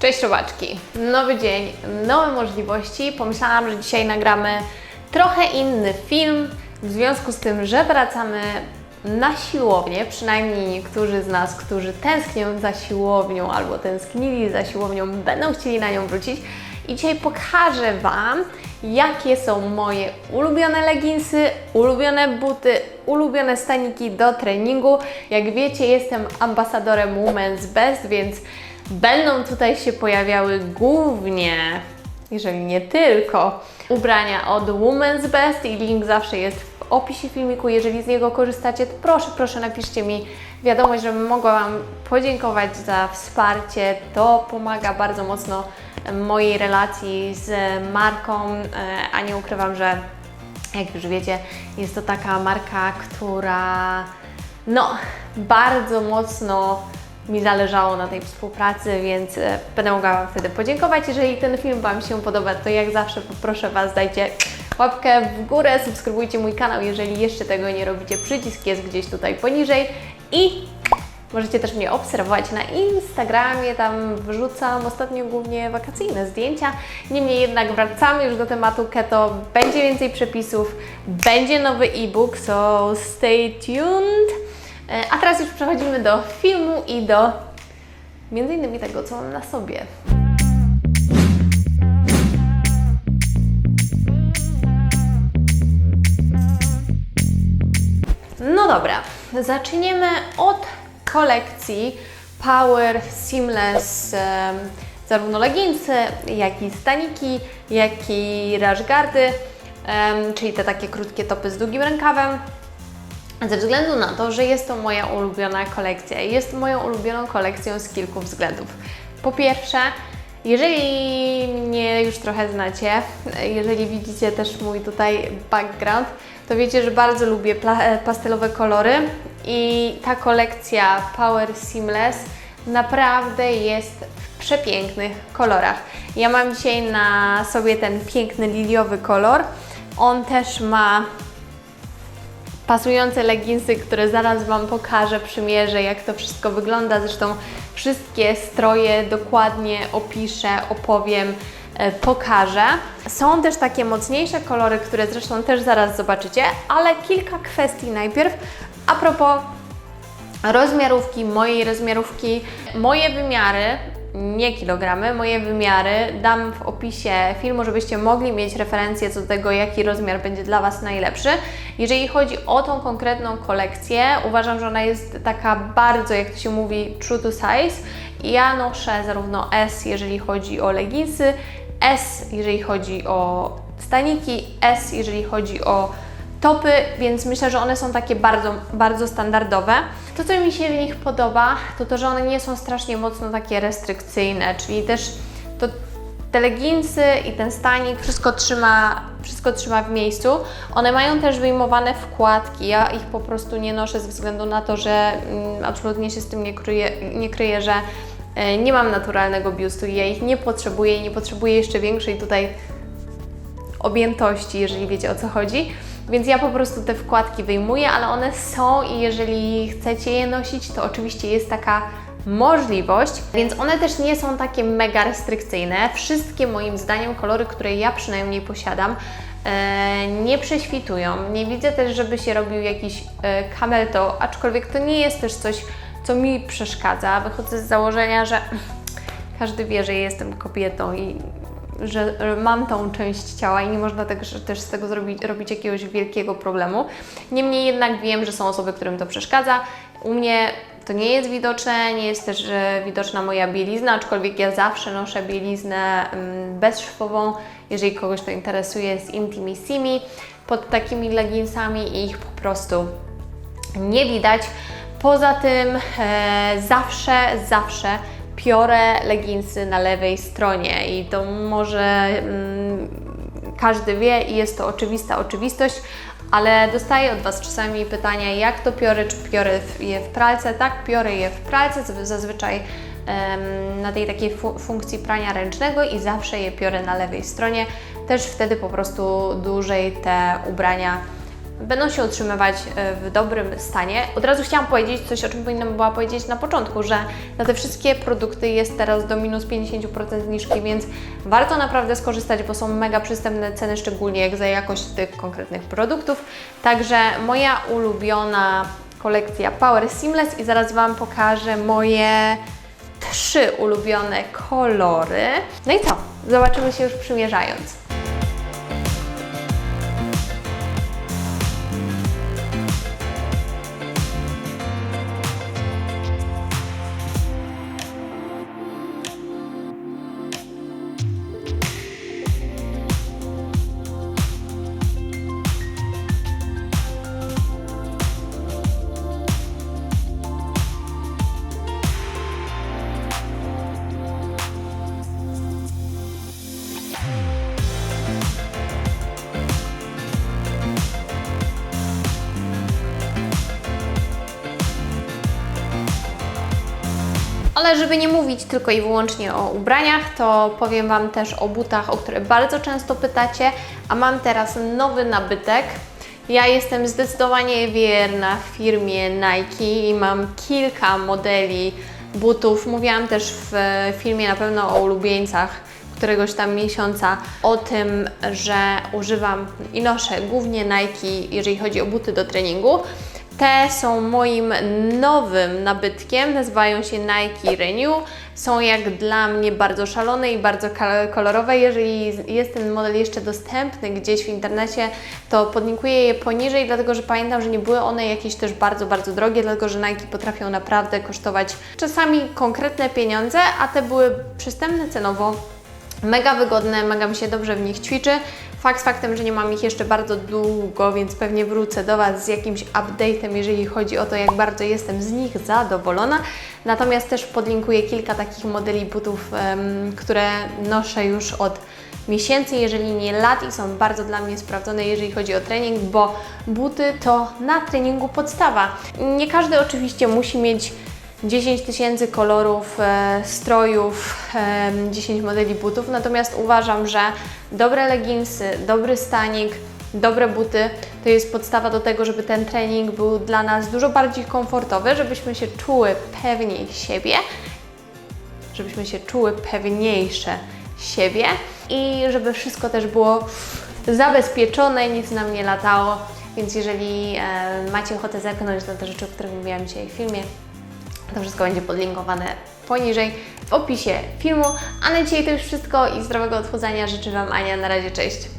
Cześć robaczki! Nowy dzień, nowe możliwości. Pomyślałam, że dzisiaj nagramy trochę inny film, w związku z tym, że wracamy na siłownię, przynajmniej niektórzy z nas, którzy tęsknią za siłownią albo tęsknili za siłownią, będą chcieli na nią wrócić. I dzisiaj pokażę Wam, jakie są moje ulubione leginsy, ulubione buty, ulubione staniki do treningu. Jak wiecie, jestem ambasadorem Women's Best, więc będą tutaj się pojawiały głównie, jeżeli nie tylko, ubrania od Women's Best i link zawsze jest w opisie filmiku. Jeżeli z niego korzystacie, to proszę, proszę napiszcie mi wiadomość, żebym mogła Wam podziękować za wsparcie. To pomaga bardzo mocno mojej relacji z marką, e, a nie ukrywam, że jak już wiecie, jest to taka marka, która no, bardzo mocno mi zależało na tej współpracy, więc e, będę mogła Wam wtedy podziękować. Jeżeli ten film Wam się podoba, to jak zawsze poproszę Was, dajcie łapkę w górę, subskrybujcie mój kanał, jeżeli jeszcze tego nie robicie, przycisk jest gdzieś tutaj poniżej i Możecie też mnie obserwować na Instagramie, tam wrzucam ostatnio głównie wakacyjne zdjęcia. Niemniej jednak wracamy już do tematu keto. Będzie więcej przepisów, będzie nowy e-book, so stay tuned. E, A teraz już przechodzimy do filmu i do między innymi tego, co mam na sobie. No dobra, zaczniemy od kolekcji Power Seamless, zarówno leginsy, jak i staniki, jak i rashgardy, czyli te takie krótkie topy z długim rękawem. Ze względu na to, że jest to moja ulubiona kolekcja. Jest moją ulubioną kolekcją z kilku względów. Po pierwsze, jeżeli mnie już trochę znacie, jeżeli widzicie też mój tutaj background, to wiecie, że bardzo lubię e, pastelowe kolory i ta kolekcja Power Seamless naprawdę jest w przepięknych kolorach. Ja mam dzisiaj na sobie ten piękny liliowy kolor. On też ma pasujące leginsy, które zaraz Wam pokażę, przymierzę, jak to wszystko wygląda. Zresztą wszystkie stroje dokładnie opiszę, opowiem, e, pokażę. Są też takie mocniejsze kolory, które zresztą też zaraz zobaczycie, ale kilka kwestii najpierw. A propos rozmiarówki, mojej rozmiarówki, moje wymiary, nie kilogramy, moje wymiary dam w opisie filmu, żebyście mogli mieć referencję co do tego, jaki rozmiar będzie dla Was najlepszy. Jeżeli chodzi o tą konkretną kolekcję, uważam, że ona jest taka bardzo, jak to się mówi, true to size. Ja noszę zarówno S, jeżeli chodzi o leginsy, S, jeżeli chodzi o staniki, S, jeżeli chodzi o topy, więc myślę, że one są takie bardzo, bardzo standardowe. To, co mi się w nich podoba, to to, że one nie są strasznie mocno takie restrykcyjne, czyli też to te leginsy i ten stanik wszystko trzyma, wszystko trzyma w miejscu. One mają też wyjmowane wkładki. Ja ich po prostu nie noszę ze względu na to, że mm, absolutnie się z tym nie kryję, nie kryję że e, nie mam naturalnego biustu i ja ich nie potrzebuję i nie potrzebuję jeszcze większej tutaj objętości, jeżeli wiecie o co chodzi. Więc ja po prostu te wkładki wyjmuję, ale one są i jeżeli chcecie je nosić, to oczywiście jest taka możliwość, więc one też nie są takie mega restrykcyjne. Wszystkie moim zdaniem kolory, które ja przynajmniej posiadam, e, nie prześwitują. Nie widzę też, żeby się robił jakiś e, camel toe, aczkolwiek to nie jest też coś, co mi przeszkadza. Wychodzę z założenia, że każdy wie, że jestem kobietą i że mam tą część ciała i nie można też, też z tego zrobić, robić jakiegoś wielkiego problemu. Niemniej jednak wiem, że są osoby, którym to przeszkadza. U mnie to nie jest widoczne, nie jest też widoczna moja bielizna, aczkolwiek ja zawsze noszę bieliznę mm, bezszwową, jeżeli kogoś to interesuje, z Intimissimi, pod takimi leginsami i ich po prostu nie widać. Poza tym e, zawsze, zawsze piorę leginsy na lewej stronie i to może mm, każdy wie i jest to oczywista oczywistość, ale dostaję od Was czasami pytania, jak to piorę, czy piorę je w pralce? Tak, piorę je w pralce, zazwy- zazwyczaj na tej takiej fu- funkcji prania ręcznego i zawsze je piorę na lewej stronie. Też wtedy po prostu dłużej te ubrania będą się utrzymywać e, w dobrym stanie. Od razu chciałam powiedzieć coś, o czym powinnam była powiedzieć na początku, że na te wszystkie produkty jest teraz do minus 50% zniżki, więc warto naprawdę skorzystać, bo są mega przystępne ceny, szczególnie jak za jakość tych konkretnych produktów. Także moja ulubiona kolekcja Power Seamless i zaraz Wam pokażę moje trzy ulubione kolory. No i co? Zobaczymy się już przymierzając. Ale żeby nie mówić tylko i wyłącznie o ubraniach, to powiem Wam też o butach, o które bardzo często pytacie, a mam teraz nowy nabytek. Ja jestem zdecydowanie wierna firmie Nike i mam kilka modeli butów. Mówiłam też w filmie na pewno o ulubieńcach któregoś tam miesiąca o tym, że używam i noszę głównie Nike, jeżeli chodzi o buty do treningu. Te są moim nowym nabytkiem, nazywają się Nike Renew. Są jak dla mnie bardzo szalone i bardzo kolorowe. Jeżeli jest ten model jeszcze dostępny gdzieś w internecie, to podlinkuję je poniżej, dlatego że pamiętam, że nie były one jakieś też bardzo, bardzo drogie, dlatego że Nike potrafią naprawdę kosztować czasami konkretne pieniądze, a te były przystępne cenowo. Mega wygodne, mega mi się dobrze w nich ćwiczy. Fakt faktem, że nie mam ich jeszcze bardzo długo, więc pewnie wrócę do Was z jakimś update'em, jeżeli chodzi o to, jak bardzo jestem z nich zadowolona. Natomiast też podlinkuję kilka takich modeli butów, które noszę już od miesięcy, jeżeli nie lat i są bardzo dla mnie sprawdzone, jeżeli chodzi o trening, bo buty to na treningu podstawa. Nie każdy oczywiście musi mieć 10 tysięcy kolorów, e, strojów, e, 10 modeli butów, natomiast uważam, że dobre leginsy, dobry stanik, dobre buty to jest podstawa do tego, żeby ten trening był dla nas dużo bardziej komfortowy, żebyśmy się czuły pewniej siebie, żebyśmy się czuły pewniejsze siebie i żeby wszystko też było zabezpieczone, nic nam nie latało. Więc jeżeli e, macie ochotę zerknąć na te rzeczy, o których mówiłam dzisiaj w filmie, to wszystko będzie podlinkowane poniżej w opisie filmu. A na dzisiaj to już wszystko i zdrowego odchudzania życzę Wam Ania. Na razie, cześć!